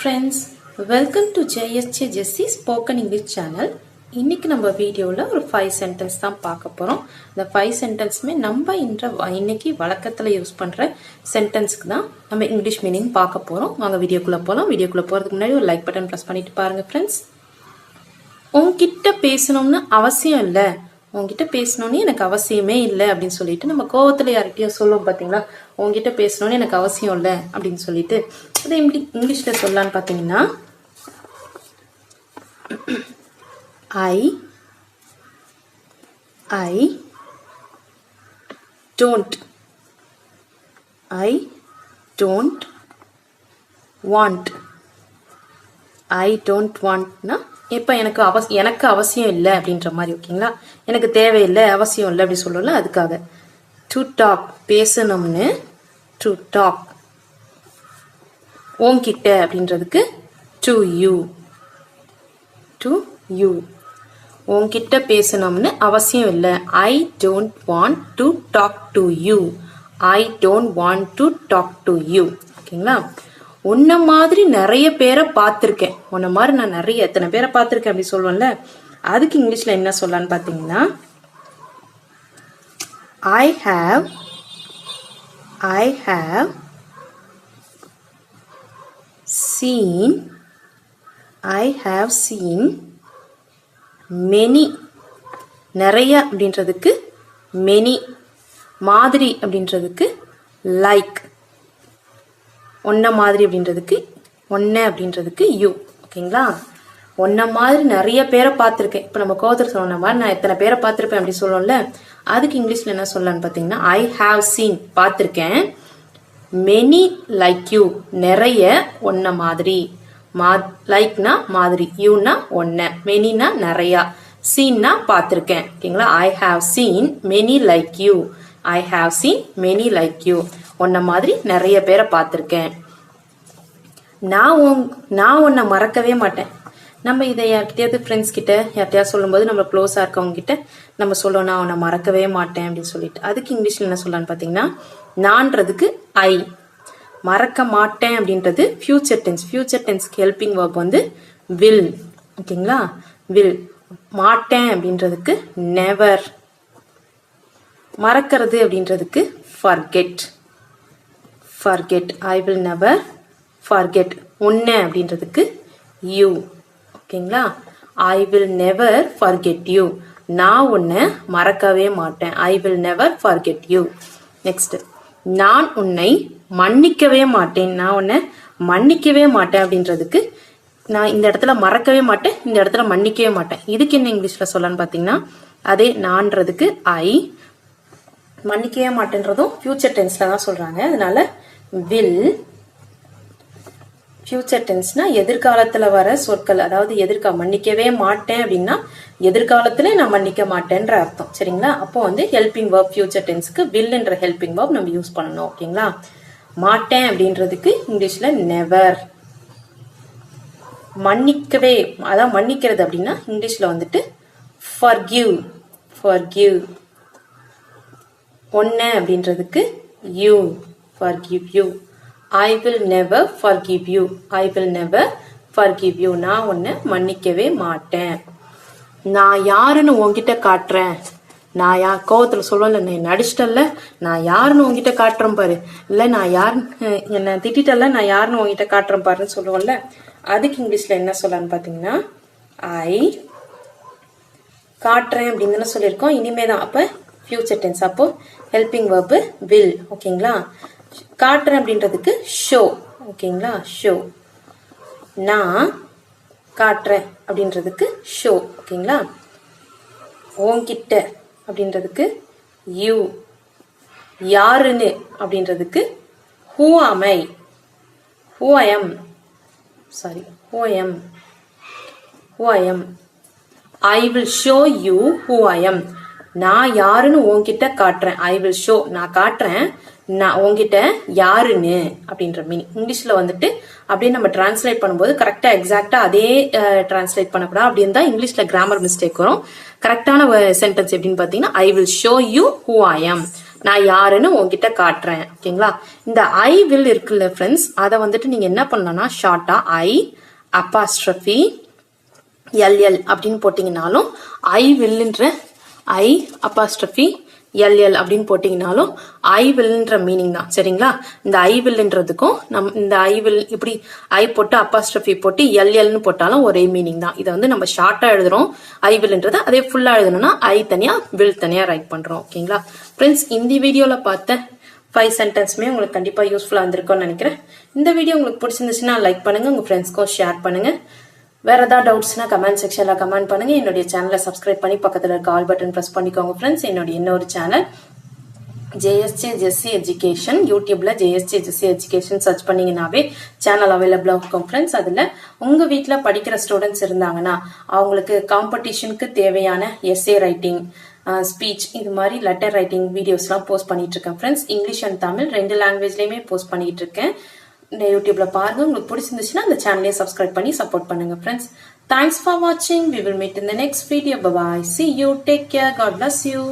Friends welcome to JSJ Jessy spoken English channel இன்னைக்கு நம்ம வீடியோவில் ஒரு ஃபைவ் சென்டென்ஸ் தான் பார்க்க போகிறோம் இந்த ஃபைவ் சென்டென்ஸுமே நம்ம இன்ற வ- இன்னைக்கு வழக்கத்தில் யூஸ் பண்ணுற சென்டென்ஸ்க்கு தான் நம்ம இங்கிலீஷ் மீனிங் பார்க்க போகிறோம் வாங்க வீடியோக்குள்ளே போகலாம் வீடியோக்குள்ளே போகிறதுக்கு முன்னாடி ஒரு லைக் பட்டன் ப்ரெஸ் பண்ணிட்டு பாருங்கள் ஃப்ரெண்ட்ஸ் உங்ககிட்ட பேசணும்னு அவசியம் இல்லை. உங்ககிட்ட பேசணும்னு எனக்கு அவசியமே இல்லை அப்படின்னு சொல்லிட்டு நம்ம கோவத்தில் யார்கிட்டயோ சொல்லுவோம் பார்த்தீங்களா உங்ககிட்ட பேசணும்னு எனக்கு அவசியம் இல்லை அப்படின்னு சொல்லிட்டு அதை எப்படி இங்கிலீஷில் சொல்லலான்னு பார்த்தீங்கன்னா I I don't I don't want I don't வாண்ட்னா இப்போ எனக்கு அவஸ் எனக்கு அவசியம் இல்லை அப்படின்ற மாதிரி ஓகேங்களா? எனக்கு தேவையில்லை அவசியம் இல்லை அப்படி சொல்லல அதுக்காக. டு டாக் பேசணும்னு டு டாக் ஓங்கிட்ட அப்படின்றதுக்கு டு யூ டு யூ உன்கிட்ட பேசணும்னு அவசியம் இல்லை. I don't want to talk to you I don't want to talk to you ஓகேங்களா? உன்ன மாதிரி நிறைய பேரை பார்த்துருக்கேன். உன்ன மாதிரி நான் நிறைய எத்தனை பேரை பார்த்துருக்கேன் அப்படி சொல்லுவேன்ல அதுக்கு இங்கிலீஷில் என்ன சொல்லலான்னு பார்த்தீங்கன்னா I have I have seen I have seen many நிறைய அப்படின்றதுக்கு மெனி மாதிரி அப்படின்றதுக்கு லைக் ஒன்றை மாதிரி அப்படின்றதுக்கு ஒன்று அப்படின்றதுக்கு யூ. ஓகேங்களா? ஒன்றை மாதிரி நிறைய பேரை பார்த்துருக்கேன். இப்போ நம்ம கோதர் சொன்ன மாதிரி நான் எத்தனை பேரை பார்த்துருப்பேன் அப்படி சொல்லணும்ல அதுக்கு இங்கிலீஷில் என்ன சொல்லலான்னு பார்த்தீங்கன்னா ஐ ஹாவ் சீன் பார்த்துருக்கேன். மெனி லைக் யூ நிறைய ஒன்ன மாதிரி. மா லைக்னா மாதிரி யூனா ஒன்ன. மெனினா நிறையா. சீன்னா பார்த்துருக்கேன். ஓகேங்களா? I have seen many like you I have seen many like you உன்ன மாதிரி நிறைய பேரை பார்த்துருக்கேன். நான் உன் நான் உன்னை மறக்கவே மாட்டேன். நம்ம இதை யார்கிட்டயாவது ஃப்ரெண்ட்ஸ் கிட்ட யார்கிட்டயாவது சொல்லும்போது நம்ம க்ளோஸாக இருக்கவங்க கிட்ட நம்ம சொல்லணும் நான் உன்னை மறக்கவே மாட்டேன் அப்படின்னு சொல்லிட்டு. அதுக்கு இங்கிலீஷில் என்ன சொல்லலான்னு பார்த்தீங்கன்னா நான்றதுக்கு ஐ மறக்க மாட்டேன் அப்படின்றது ஃபியூச்சர் டென்ஸ் ஃபியூச்சர் டென்ஸ்க்கு ஹெல்பிங் verb வந்து வில் ஓகேங்களா வில் மாட்டேன் அப்படின்றதுக்கு நெவர் மறக்கிறது அப்படின்றதுக்கு forget forget I will never forget உன்ன அப்படின்றதுக்கு யூ ஓகேங்களா? I will never forget you நான் உன்னை மறக்கவே மாட்டேன். I will never forget you next நான் உன்னை மன்னிக்கவே மாட்டேன். நான் உன்னை மன்னிக்கவே மாட்டேன் அப்படின்றதுக்கு நான் இந்த இடத்துல மறக்கவே மாட்டேன். இந்த இடத்துல மன்னிக்கவே மாட்டேன். இதுக்கு என்ன இங்கிலீஷில் சொல்லலான்னு பார்த்தீங்கன்னா அதே நான்றதுக்கு ஐ மன்னிக்கவே மாட்டேன்றதும் ஃபியூச்சர் டென்ஸில் தான் சொல்கிறாங்க அதனால வில் ஃபியூச்சர் டென்ஸ்னா எதிர்காலத்தில் வர சொற்கள் அதாவது எதிர்கா மன்னிக்கவே மாட்டேன் அப்படின்னா எதிர்காலத்துல நான் மன்னிக்க மாட்டேன்ற அர்த்தம். சரிங்களா? அப்போ வந்து ஹெல்பிங் வேர்ப் ஃபியூச்சர் டென்ஸ்க்கு வில்ன்ற ஹெல்பிங் வேர்ப் நம்ம யூஸ் பண்ணணும் ஓகேங்களா? மாட்டேன் அப்படின்றதுக்கு இங்கிலீஷில் நெவர் மன்னிக்கவே அதான் மன்னிக்கிறது அப்படின்னா இங்கிலீஷில் வந்துட்டு forgive forgive. ஒன்று அப்படின்றதுக்கு you forgive you I will never forgive you I will never forgive you நான் உன்னை மன்னிக்கவே மாட்டேன். நான் யாருன்னு உங்ககிட்ட காட்டுறேன். நான் யா கோவத்தில் சொல்லல நீ நடிச்சிட்டல்ல? நான் யாருன்னு உன்கிட்ட காட்டுறேன் பாரு. இல்லை நான் யார் என்னை திட்டிட்டல்ல? நான் யாருன்னு உன்கிட்ட காட்டுறேன் பாருன்னு சொல்லுவோம்ல. அதுக்கு இங்கிலீஷில் என்ன சொல்லலான்னு பார்த்தீங்கன்னா ஐ காட்டுறேன் அப்படின்னு தானே சொல்லியிருக்கோம். இனிமே தான் அப்போ ஃபியூச்சர் டென்ஸ் அப்போ ஹெல்பிங் வேர்பு வில் ஓகேங்களா காட்டுறேன் அப்படின்றதுக்கு ஷோ ஓகேங்களா? ஷோ நான் காட்டுறேன் அப்படின்றதுக்கு ஷோ ஓகேங்களா? ஓங்கிட்ட அப்படின்றதுக்கு யூ யாருன்னு அப்படின்றதுக்கு who am I who I'm sorry who I'm who I'm I will show you who I'm நான் யாருன்னு உன்கிட்ட காட்டுறேன். ஐ வில் ஷோ நான் காட்டுறேன். நான் உங்ககிட்ட யாருன்னு அப்படின்ற மீனிங் இங்கிலீஷில் வந்துட்டு அப்படியே நம்ம டிரான்ஸ்லேட் பண்ணும்போது கரெக்டாக எக்ஸாக்டாக அதே டிரான்ஸ்லேட் பண்ணக்கூடாது. அப்படி இருந்தால் இங்கிலீஷில் கிராமர் மிஸ்டேக் வரும். கரெக்டான சென்டென்ஸ் எப்படின்னு பார்த்தீங்கன்னா I will show you who I am நான் யாருன்னு உங்ககிட்ட காட்டுறேன். ஓகேங்களா? இந்த ஐ வில் இருக்குல்ல ஃப்ரெண்ட்ஸ் அதை வந்துட்டு நீங்கள் என்ன பண்ணலாம்னா ஷார்ட்டாக ஐ அப்பாஸ்ட்ரஃபி எல்எல் அப்படின்னு போட்டிங்கனாலும் ஐ வில்லுன்ற ஐ அப்பாஸ்ட்ரஃபி எல்எல் அப்படின்னு போட்டிங்கனாலும் ஐ வில்ன்ற மீனிங் தான். சரிங்களா? இந்த ஐ வில்ன்றதுக்கும் நம் இந்த ஐ வில் இப்படி ஐ போட்டு அப்பாஸ்ட்ரஃபி போட்டு எல்எல்னு போட்டாலும் ஒரே மீனிங் தான். இதை வந்து நம்ம ஷார்ட்டாக எழுதுறோம். ஐ வில்ன்றது அதே ஃபுல்லாக எழுதணும்னா ஐ தனியாக வில் தனியாக ரைட் பண்ணுறோம் ஓகேங்களா? ஃப்ரெண்ட்ஸ் இந்த வீடியோவில் பார்த்த ஃபைவ் சென்டென்ஸுமே உங்களுக்கு கண்டிப்பாக யூஸ்ஃபுல்லாக இருந்திருக்கும்னு நினைக்கிறேன். இந்த வீடியோ உங்களுக்கு பிடிச்சிருந்துச்சுன்னா லைக் பண்ணுங்கள் உங்கள் ஃப்ரெண்ட்ஸ்க்கும் ஷேர் பண்ணுங்கள் வேறு ஏதாவது டவுட்ஸ்னா கமெண்ட் செக்ஷனில் கமெண்ட் பண்ணுங்க. என்னுடைய சேனலை சப்ஸ்கிரைப் பண்ணி பக்கத்தில் இருக்க ஆல் பட்டன் ப்ரெஸ் பண்ணிக்கோங்க ஃப்ரெண்ட்ஸ் என்னுடைய இன்னொரு சேனல் ஜேஎஸ்ஜே ஜெஸ்சி எஜுகேஷன் யூடியூப்பில் ஜேஎஸ்ஜே ஜெஸ்சி எஜுகேஷன் சர்ச் பண்ணிங்கனாவே சேனல் அவைலபிளாக இருக்கும் ஃப்ரெண்ட்ஸ் அதில் உங்கள் வீட்டில் படிக்கிற ஸ்டூடெண்ட்ஸ் இருந்தாங்கன்னா அவங்களுக்கு காம்படிஷனுக்கு தேவையான எஸ்ஏ ரைட்டிங் ஸ்பீச் இது மாதிரி லெட்டர் ரைட்டிங் வீடியோஸ்லாம் போஸ்ட் பண்ணிட்டு இருக்கேன் ஃப்ரெண்ட்ஸ் இங்கிலீஷ் அண்ட் தமிழ் ரெண்டு லாங்குவேஜ்லேயுமே போஸ்ட் பண்ணிட்டு இருக்கேன். இந்த யூடியூப்ல பாருங்க. உங்களுக்கு பிடிச்சிருந்துச்சுன்னா அந்த சேனலையும் சப்ஸ்கிரைப் பண்ணி சப்போர்ட் பண்ணுங்க ஃப்ரெண்ட்ஸ் தேங்க்ஸ் ஃபார் வாட்சிங் we will meet in the next video bye see you take care God bless you